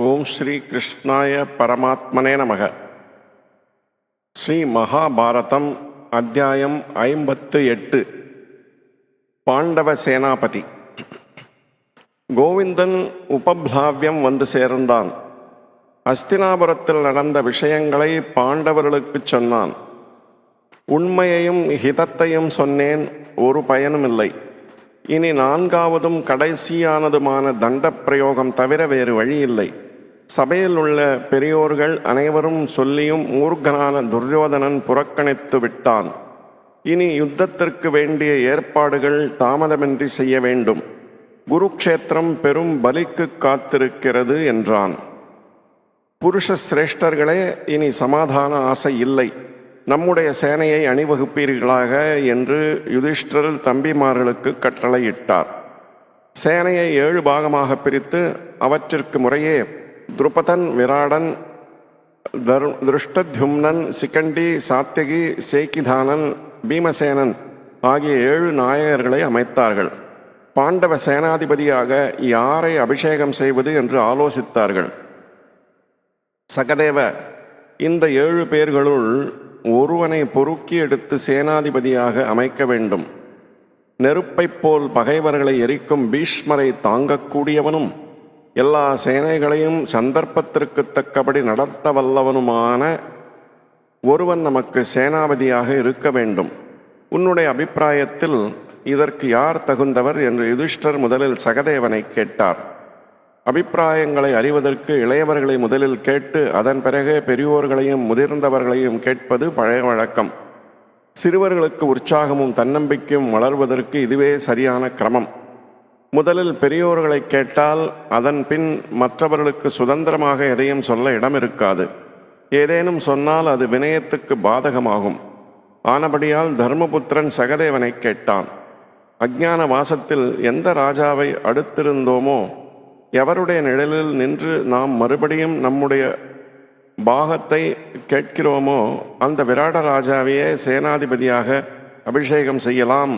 ஓம் ஸ்ரீ கிருஷ்ணாய பரமாத்மனே நமக. ஸ்ரீ மகாபாரதம் அத்தியாயம் ஐம்பத்து எட்டு. பாண்டவ சேனாபதி. கோவிந்தன் உபப்ளாவியம் வந்து சேர்ந்தான். அஸ்தினாபுரத்தில் நடந்த விஷயங்களை பாண்டவர்களுக்குச் சொன்னான். உண்மையையும் ஹிதத்தையும் சொன்னேன் ஒரு பயனும் இல்லை இனி நான்காவதும் கடைசியானதுமான தண்டப் பிரயோகம் தவிர வேறு வழி இல்லை சபையில் உள்ள பெரியோர்கள் அனைவரும் சொல்லியும் மூர்க்கனான துரியோதனன் புறக்கணித்து விட்டான். இனி யுத்தத்திற்கு வேண்டிய ஏற்பாடுகள் தாமதமின்றி செய்ய வேண்டும். குருக்ஷேத்திரம் பெரும் பலிக்கு காத்திருக்கிறது என்றான். புருஷ சிரேஷ்டர்களே இனி சமாதான ஆசை இல்லை. நம்முடைய சேனையை அணிவகுப்பீர்களாக என்று யுதிஷ்டர் தம்பிமார்களுக்கு கட்டளையிட்டார். சேனையை ஏழு பாகமாக பிரித்து அவற்றிற்கு முறையே துருபதன் விராடன் தரு திருஷ்டத்யும்னன் சிகண்டி சாத்தியகி சேக்கிதானன் பீமசேனன் ஆகிய ஏழு நாயகர்களை அமைத்தார்கள். பாண்டவ சேனாதிபதியாக யாரை அபிஷேகம் செய்வது என்று ஆலோசித்தார்கள். சகதேவ இந்த ஏழு பேர்களுள் ஒருவனை பொறுக்கி எடுத்து சேனாதிபதியாக அமைக்க வேண்டும். நெருப்பைப் போல் பகைவர்களை எரிக்கும் பீஷ்மரை தாங்கக்கூடியவனும் எல்லா சேனைகளையும் சந்தர்ப்பத்திற்கு தக்கபடி நடத்த வல்லவனுமான ஒருவன் நமக்கு சேனாபதியாக இருக்க வேண்டும். உன்னுடைய அபிப்பிராயத்தில் இதற்கு யார் தகுந்தவர் என்று யுதிஷ்டர் முதலில் சகதேவனை கேட்டார். அபிப்பிராயங்களை அறிவதற்கு இளையவர்களை முதலில் கேட்டு அதன் பிறகு பெரியோர்களையும் முதிர்ந்தவர்களையும் கேட்பது பழைய வழக்கம். சிறுவர்களுக்கு உற்சாகமும் தன்னம்பிக்கையும் வளர்வதற்கு இதுவே சரியான கிரமம். முதலில் பெரியோர்களை கேட்டால் அதன் பின் மற்றவர்களுக்கு சுதந்திரமாக எதையும் சொல்ல இடம் இருக்காது ஏதேனும் சொன்னால் அது வினயத்துக்கு பாதகமாகும். ஆனபடியால் தர்மபுத்திரன் சகதேவனை கேட்டான் அஜ்ஞான வாசத்தில் எந்த ராஜாவை அடுத்திருந்தோமோ எவருடைய நிழலில் நின்று நாம் மறுபடியும் நம்முடைய பாகத்தை கேட்கிறோமோ அந்த விராட ராஜாவையே சேனாதிபதியாக அபிஷேகம் செய்யலாம்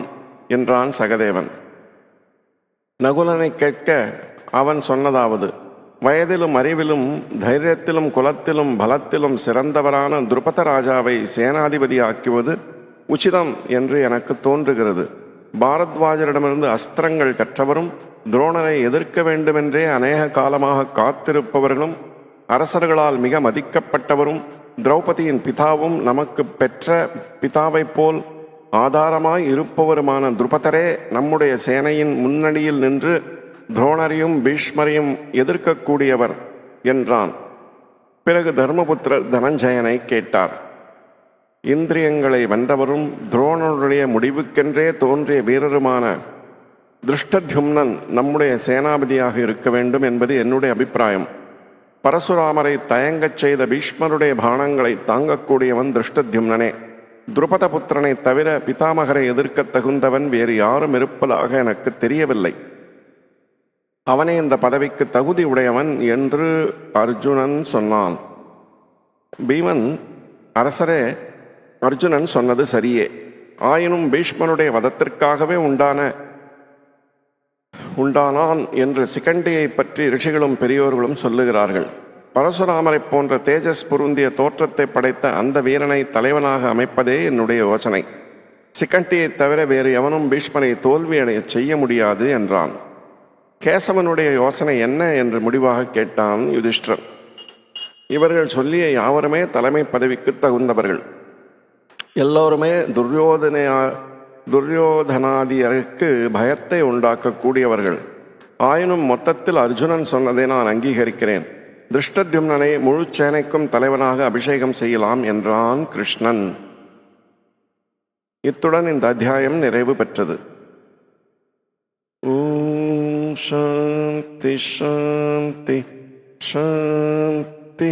என்றான் சகதேவன். நகுலனை கேட்க அவன் சொன்னதாவது வயதிலும் அறிவிலும் தைரியத்திலும் குலத்திலும் பலத்திலும் சிறந்தவரான துருபத ராஜாவை சேனாதிபதியாக்குவது உச்சிதம் என்று எனக்கு தோன்றுகிறது. பாரத்வாஜரிடமிருந்து அஸ்திரங்கள் கற்றவரும் துரோணரை எதிர்க்க வேண்டுமென்றே அநேக காலமாக காத்திருப்பவர்களும் அரசர்களால் மிக மதிக்கப்பட்டவரும் திரௌபதியின் பிதாவும் நமக்கு பெற்ற பிதாவைப் போல் ஆதாரமாய் இருப்பவருமான துருபதரே நம்முடைய சேனையின் முன்னணியில் நின்று துரோணரையும் பீஷ்மரையும் எதிர்க்கக்கூடியவர் என்றான். பிறகு தர்மபுத்திரர் தனஞ்சயனை கேட்டார். இந்திரியங்களை வென்றவரும் துரோணனுடைய முடிவுக்கென்றே தோன்றிய வீரருமான திருஷ்டத்யும்னன் நம்முடைய சேனாபதியாக இருக்க வேண்டும் என்பது என்னுடைய அபிப்பிராயம். பரசுராமரை தயங்கச் செய்த பீஷ்மருடைய பானங்களை தாங்கக்கூடியவன் திருஷ்டத்யும்னனே. துருபத புத்திரனை தவிர பிதாமகரை எதிர்க்க தகுந்தவன் வேறு யாரும் இருப்பதாக எனக்கு தெரியவில்லை. அவனே இந்த பதவிக்கு தகுதி உடையவன் என்று அர்ஜுனன் சொன்னான். பீமன் அரசரே அர்ஜுனன் சொன்னது சரியே. ஆயினும் பீஷ்மனுடைய வதத்திற்காகவே உண்டான உண்டானான் என்று சிகண்டியை பற்றி ரிஷிகளும் பெரியோர்களும் சொல்லுகிறார்கள். பரசுராமரை போன்ற தேஜஸ் பொருந்திய தோற்றத்தை படைத்த அந்த வீரனை தலைவனாக அமைப்பதே என்னுடைய யோசனை. சிக்கண்டியை தவிர வேறு எவனும் பீஷ்மனை தோல்வியடைய செய்ய முடியாது என்றான். கேசவனுடைய யோசனை என்ன என்று முடிவாக கேட்டான் யுதிஷ்டர் இவர்கள் சொல்லிய யாவருமே தலைமை பதவிக்கு தகுந்தவர்கள். எல்லோருமே துரியோதனையா துரியோதனாதியருக்கு பயத்தை உண்டாக்கக்கூடியவர்கள். ஆயினும் மொத்தத்தில் அர்ஜுனன் சொன்னதை நான் அங்கீகரிக்கிறேன். திருஷ்டத்யும்னனை முழு சேனைக்கும் தலைவனாக அபிஷேகம் செய்யலாம் என்றான் கிருஷ்ணன். இத்துடன் இந்த அத்தியாயம் நிறைவு பெற்றது. ஓம் சாந்தி சாந்தி சாந்தி.